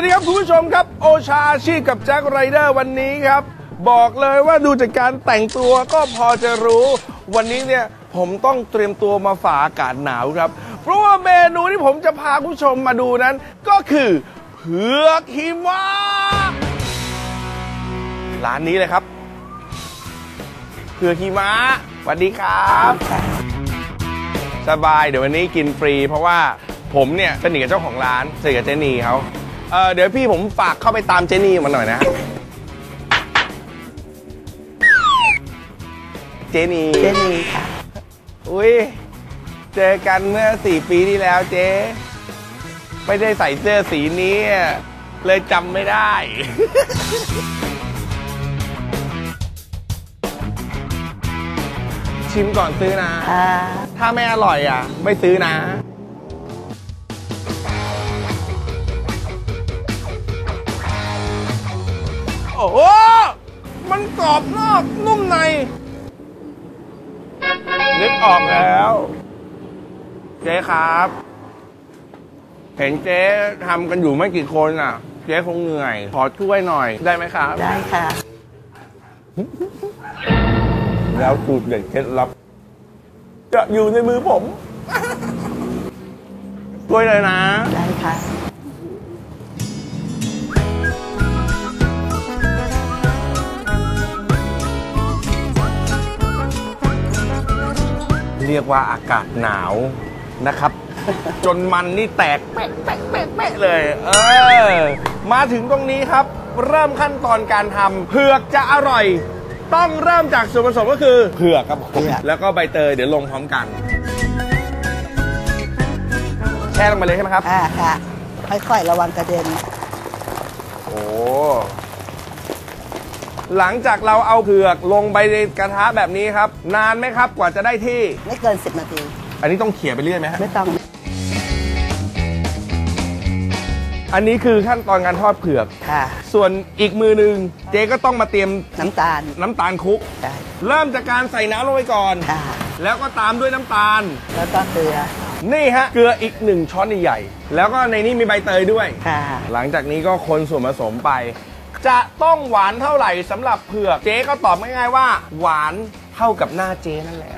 วัสดีครับคุณผู้ชมครับ โอชาชีพกับแจ็คไรเดอร์วันนี้ครับ บอกเลยว่าดูจากการแต่งตัวก็พอจะรู้ วันนี้เนี่ยผมต้องเตรียมตัวมาฝ่าอากาศหนาวครับ เพราะว่าเมนูที่ผมจะพาคุณผู้ชมมาดูนั้น ก็คือเผือกหิมะร้านนี้เลยครับเผือกหิมะสวัสดีครับ สบายเดี๋ยววันนี้กินฟรี เพราะว่าผมเนี่ยสนิทกับเจ้าของร้านสนิทกับเจนีเขา เออเดี๋ยวพี่ผมฝากเข้าไปตามเจนีมาหน่อยนะเจนีเจนีค่ะ อุ้ยเจอกันเมื่อสี่ปีที่แล้วเจ๊ไม่ได้ใส่เสื้อสีนี้อะเลยจำไม่ได้ ชิมก่อนซื้อนะ อ่า ถ้าไม่อร่อยอะ ไม่ซื้อนะ โอ้โห มันกรอบนอกนุ่มใน นึกออกแล้ว เจ๊ครับ เห็นเจ๊ทำกันอยู่ไม่กี่คนอะ เจ๊คงเหนื่อย ขอช่วยหน่อยได้ไหมครับ ได้ค่ะ แล้วสูตรเด็ดเคล็ดลับ จะอยู่ในมือผม ช่วยเลยนะ ได้ค่ะ เรียกว่าอากาศหนาวนะครับ จนมันนี่แตกเป๊ะเป๊ะเป๊ะเป๊ะเลย เออ มาถึงตรงนี้ครับ เริ่มขั้นตอนการทำเผือกจะอร่อย ต้องเริ่มจากส่วนผสมก็คือเผือกครับผมเผือกแล้วก็ใบเตยเดี๋ยวลงพร้อมกัน แช่ลงไปเลยใช่ไหมครับ อ่าค่ะ ค่อยๆ ระวังกระเด็น โอ้ หลังจากเราเอาเผือกลงไปในกระทะแบบนี้ครับ นานไหมครับกว่าจะได้ที่ ไม่เกิน 10 นาที อันนี้ต้องเขี่ยไปเรื่อยไหมฮะไม่ต้อง อันนี้คือขั้นตอนการทอดเผือก ค่ะ ส่วนอีกมือหนึ่งเจ๊ก็ต้องมาเตรียมน้ำตาลน้ำตาลคลุกได้เริ่มจากการใส่น้ำลงไปก่อน ค่ะ แล้วก็ตามด้วยน้ำตาล แล้วก็เกลือนี่ฮะเกลืออีกหนึ่งช้อนใหญ่ๆแล้วก็ในนี้มีใบเตยด้วย ค่ะ หลังจากนี้ก็คนส่วนผสมไป จะต้องหวานเท่าไหร่สำหรับเผือกเจ๊ก็ตอบง่ายๆว่า หวานเท่ากับหน้าเจ๊นั่นแหละ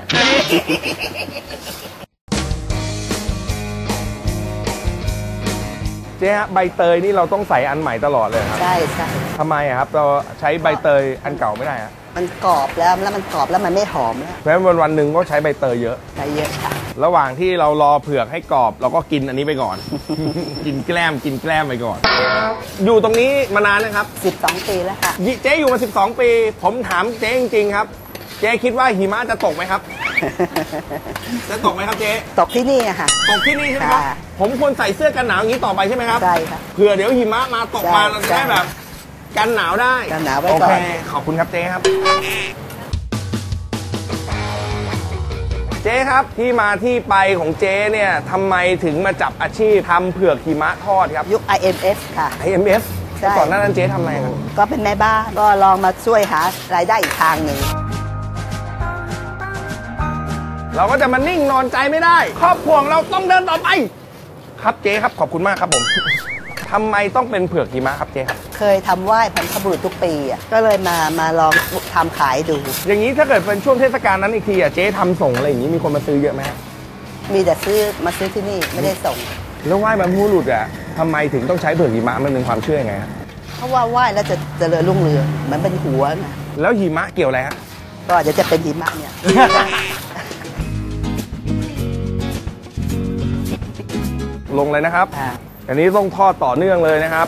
จ๊ฮะใบเตยนี่เราต้องใส่อันใหม่ตลอดเลยครับใช่ใช่ทำไมอะครับเราใช้ใบเตยอันเก่าไม่ได้อะมันกรอบแล้วแล้วมันกรอบแล้วมันไม่หอมแล้วเพราะฉะนั้นวันวันๆหนึ่งก็ใช้ใบเตยเยอะใช้เยอะค่ะ ระหว่างที่เรารอเผือกให้กรอบ เราก็กินอันนี้ไปก่อน กินแกล้มกินแกล้มไปก่อน อยู่ตรงนี้มานานนะครับ 12 ปีแล้วค่ะยิเจ๊อยู่มา 12 ปี ผมถามเจ๊จริงๆครับ เจ๊คิดว่าหิมะจะตกไหมครับ จะตกไหมครับเจ๊ตกที่นี่อะค่ะ ตกที่นี่ใช่ไหมครับ ค่ะผมควรใส่เสื้อกันหนาวอย่างนี้ต่อไปใช่ไหมครับใช่ค่ะเผื่อเดี๋ยวหิมะมาตกมาใช่เราจะได้แบบ กันหนาวได้กันหนาวไว้โอก่เคอนขอบคุณครับเจ๊ครับ เจ๊ครับที่มาที่ไปของเจ๊เนี่ยทำไมถึงมาจับอาชีพทำเผือกหิมะทอดครับ ยุค IMF ค่ะ IMF ใช่ ก่อนหน้านั้นเจ๊ทำอะไรครับ ก็เป็นแม่บ้านก็ลองมาช่วยหารายได้อีกทางหนึ่ง เราก็จะมานิ่งนอนใจไม่ได้ ครอบครัวของเราต้องเดินต่อไป ครับเจ๊ครับขอบคุณมากครับผมทำไมต้องเป็นเผือกหิมะครับเจ๊ครับเคยทำไหว้บรรพบุรุษทุกปีอะก็เลยมามาลองทำขายดู อย่างนี้ถ้าเกิดเป็นช่วงเทศกาลนั้นอีกทีอะเจ๊ทำส่งอะไรอย่างนี้มีคนมาซื้อเยอะไหมฮะมีแต่ซื้อมาซื้อที่นี่ไม่ได้ส่ง แล้วไหว้บรรพบุรุษอะทำไมถึงต้องใช้เผือกหิมะมันเป็นความเชื่อยังไงฮะเพราะว่าไหว้แล้วจะเจริญรุ่งเรืองเหมันเป็นหัวนะแล้วหิมะเกี่ยวอะไรฮะก็เดี๋ยวจะเป็นหิมะเนี่ย ลงเลยนะครับ อ่าอันนี้ต้องทอดต่อเนื่องเลยนะครับ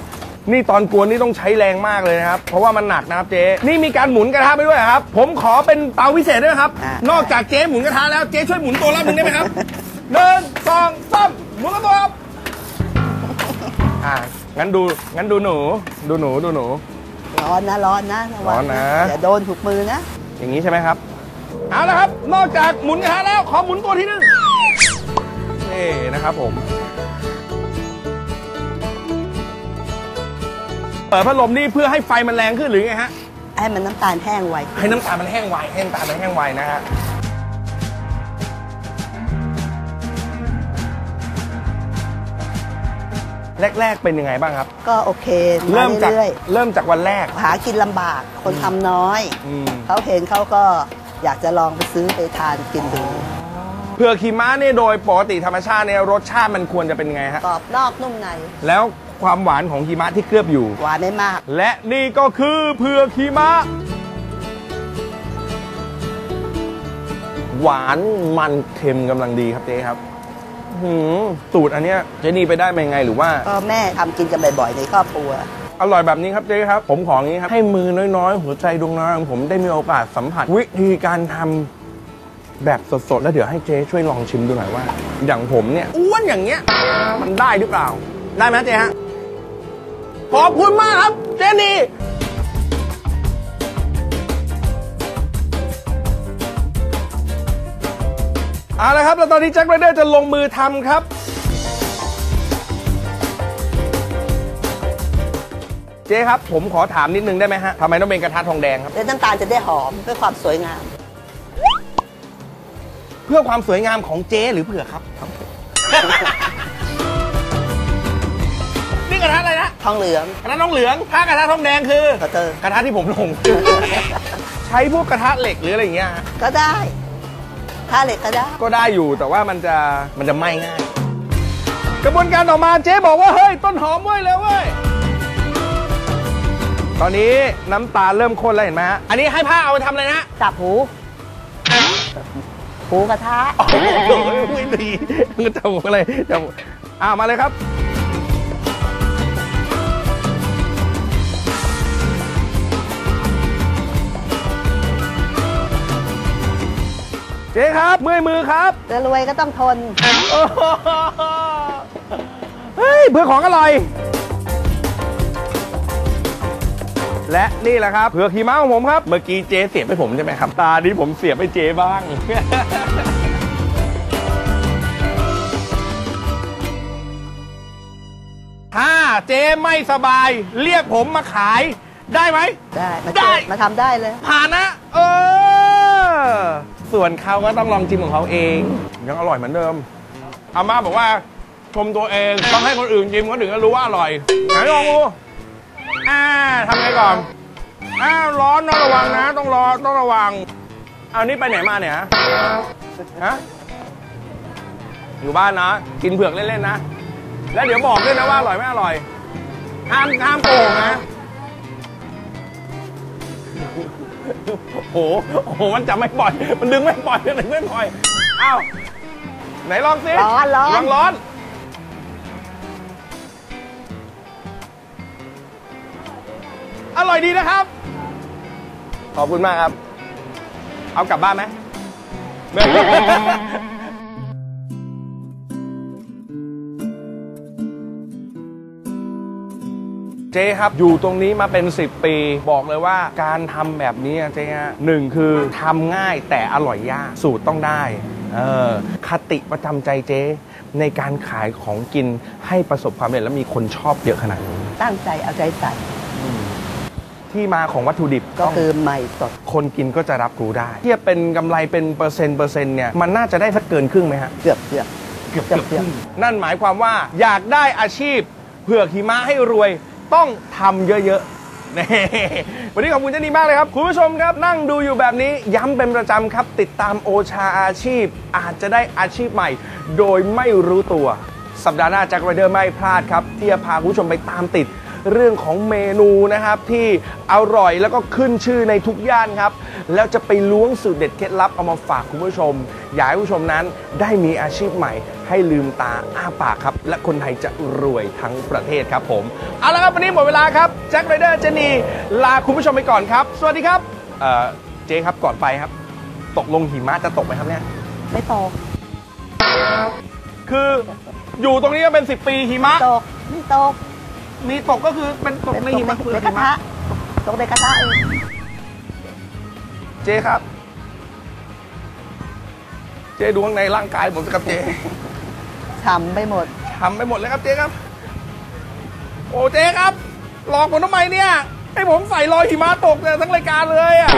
นี่ตอนกวนนี่ต้องใช้แรงมากเลยนะครับ เพราะว่ามันหนักนะครับเจ๊ นี่มีการหมุนกระทะไปด้วยเหรอครับ ผมขอเป็นเตาพิเศษด้วยนะครับนอกจากเจ๊หมุนกระทะแล้วเจ๊ช่วยหมุนตัวรอบหนึงได้ไหมครับหนึ่งสองสามหมุนตัวครับอ่างั้นดูงั้นดูหนู ดูหนูดูหนู ร้อนนะร้อนนะวังร้อนนะ อย่าโดนถูกมือนะ อย่างนี้ใช่ไหมครับ เอาละครับ นอกจากหมุนกระทะแล้ว ขอหมุนตัวที่หนึ่งนี่นะครับผม ปิดพัดลมนี่เพื่อให้ไฟมันแรงขึ้นหรือไงฮะ ให้มันน้ำตาลแห้งไวให้น้ำตาลมันแห้งไวให้น้ำตาลมันแห้งไวนะฮะ แรก ๆ เป็นยังไงบ้างครับ ก็โอเคเริ่มจากเรื่อยเริ่มจากวันแรก ๆหากินลำบากคนทำน้อย อืม เขาเห็นเขาก็อยากจะลองไปซื้อไปทานกินดูเผือกหิมะเนี่ยโดยปกติธรรมชาติเนี่ยรสชาติมันควรจะเป็นไงฮะ กรอบนอกนุ่มใน แล้ว ความหวานของหิมะที่เคลือบอยู่ หวานไม่มาก และนี่ก็คือเผือกหิมะ หวานมันเค็มกำลังดีครับเจ๊ครับหืมสูตรอันเนี้ยเจนี่ไปได้มายังไงหรือว่า ก็แม่ทำกินกันบ่อยๆในครอบครัว อร่อยแบบนี้ครับเจ๊ครับ ผมขออย่างนี้ครับ ให้มือน้อยๆ หัวใจดวงน้อยของผมได้มีโอกาสสัมผัส วิธีการทำแบบสดๆ แล้วเดี๋ยวให้เจ๊ช่วยลองชิมดูหน่อยว่า อย่างผมเนี่ยอ้วนอย่างเงี้ยมันได้หรือเปล่า ได้ไหมเจ๊ฮะ ขอบคุณมากครับ เจนี่เอาละครับแล้วตอนนี้แจ็คไรเดอร์จะลงมือทำครับ เจ๊ครับ ผมขอถามนิดนึงได้ไหมฮะทำไมต้องเป็นกระทะทองแดงครับ แล้วน้ำตาลจะได้หอมเพื่อความสวยงาม เพื่อความสวยงามของเจ๊หรือเผื่อครับ นี่กระทะอะไรนะ ทองเหลืองกระทะทองเหลืองถ้ากระทะทองแดงคือกระเตอร์ กระทะที่ผมลง ใช้พวกกระทะเหล็กหรืออะไรอย่างเงี้ยฮะก็ได้ถ้าเหล็กก็ได้ ก็ได้อยู่แต่ว่ามันจะมันจะไหม้ง่าย กระบวนการต่อมาเจ๊บอกว่าเฮ้ยต้นหอมเว้ยเลยเว้ยตอนนี้น้ำตาลเริ่มข้นแล้วเห็นไหมฮะอันนี้ให้ผ้าเอาไปทำอะไรนะจับหูหูกระทะ โอ้โหไม่ดีมันจะบอกอะไรจะบอกอ่ามาเลยครับ เจ๊ครับ เมื่อยมือครับ จะรวยก็ต้องทน โอ้โหเฮ้ยเพื่อของอร่อย และนี่แหละครับเผือกหิมะของผมครับ เมื่อกี้เจ๊เสียบให้ผมใช่ไหมครับ ตานี้ผมเสียบให้เจ๊บ้าง ถ้าเจ๊ไม่สบาย เรียกผมมาขายได้ไหม ได้ มาได้เจอมาทำได้เลย ผ่านนะ เออ ส่วนเขาก็ต้องลองชิมของเขาเอง ยังอร่อยเหมือนเดิมอาม่าบอกว่าชมตัวเองต้องให้คนอื่นชิมเขาถึงจะรู้ว่าอร่อยไหนลองดูอ่าทำไงก่อนอ้าร้อนนะระวังนะ ต้องรอต้องระวังเอานี่ไปไหนมาเนี่ยฮะฮะอยู่บ้านนะ กินเผือกเล่นๆนะ แล้วเดี๋ยวบอกด้วยนะว่าอร่อยไม่อร่อยห้ามห้ามโกงนะ โอ้โหโอ้โห มันจับไม่ปล่อย มันดึงไม่ปล่อยมันดึงไม่ปล่อย อ้าว ไหนลองสิร้อนร้อน ลองร้อน อร่อยดีนะครับ ขอบคุณมากครับ เอากลับบ้านไหม เจ๊ครับ อยู่ตรงนี้มาเป็น 10 ปี บอกเลยว่าการทำแบบนี้อะเจ๊ฮะหนึ่งคือทำง่ายแต่อร่อยยากสูตรต้องได้เออคติประจำใจเจ๊ ในการขายของกินให้ประสบความสำเร็จและมีคนชอบเยอะขนาดนี้ ตั้งใจเอาใจใส่ที่มาของวัตถุดิบก็คือใหม่สด คนกินก็จะรับรู้ได้เทียบเป็นกำไรเป็นเปอร์เซ็นต์เปอร์เซ็นต์เนี่ยมันน่าจะได้สักเกินครึ่งไหมฮะ เกือบเกือบ เกือบเกือบครึ่ง นั่นหมายความว่าอยากได้อาชีพเผือกหิมะให้รวย ต้องทำเยอะๆนี่วันนี้ขอบคุณเจนี่มากเลยครับ คุณผู้ชมครับนั่งดูอยู่แบบนี้ย้ำเป็นประจำครับ ติดตามโอชาอาชีพ อาจจะได้อาชีพใหม่ โดยไม่รู้ตัว สัปดาห์หน้าแจ็คไรเดอร์ไม่พลาดครับ ที่จะพาคุณผู้ชมไปตามติด เรื่องของเมนูนะครับที่อร่อยแล้วก็ขึ้นชื่อในทุกย่านครับ แล้วจะไปล้วงสูตรเด็ดเคล็ดลับเอามาฝากคุณผู้ชม อยากให้ผู้ชมนั้นได้มีอาชีพใหม่ ให้ลืมตาอ้าปากครับ และคนไทยจะรวยทั้งประเทศครับผม เอาละครับวันนี้หมดเวลาครับแจ็คไรเดอร์เจนีลาคุณผู้ชมไปก่อนครับ สวัสดีครับเอ่อเจ๊ครับก่อนไปครับ ตกลงหิมะจะตกไหมครับเนี่ยไม่ตกคืออยู่ตรงนี้มาเป็น 10 ปีหิมะ ตก ไม่ตก มีตกก็คือเป็นตกในหิมะในกระทะตกในกระทะเองเจ๊ครับ เจ๊ดูข้างในร่างกายผมสิครับเจ๊ทำไปหมดทำไปหมดเลยครับเจ๊ครับ โอ้เจ๊ครับหลอกผมทำไมเนี่ยให้ผมใส่รอยหิมะตกเนี่ยทั้งรายการเลยอะ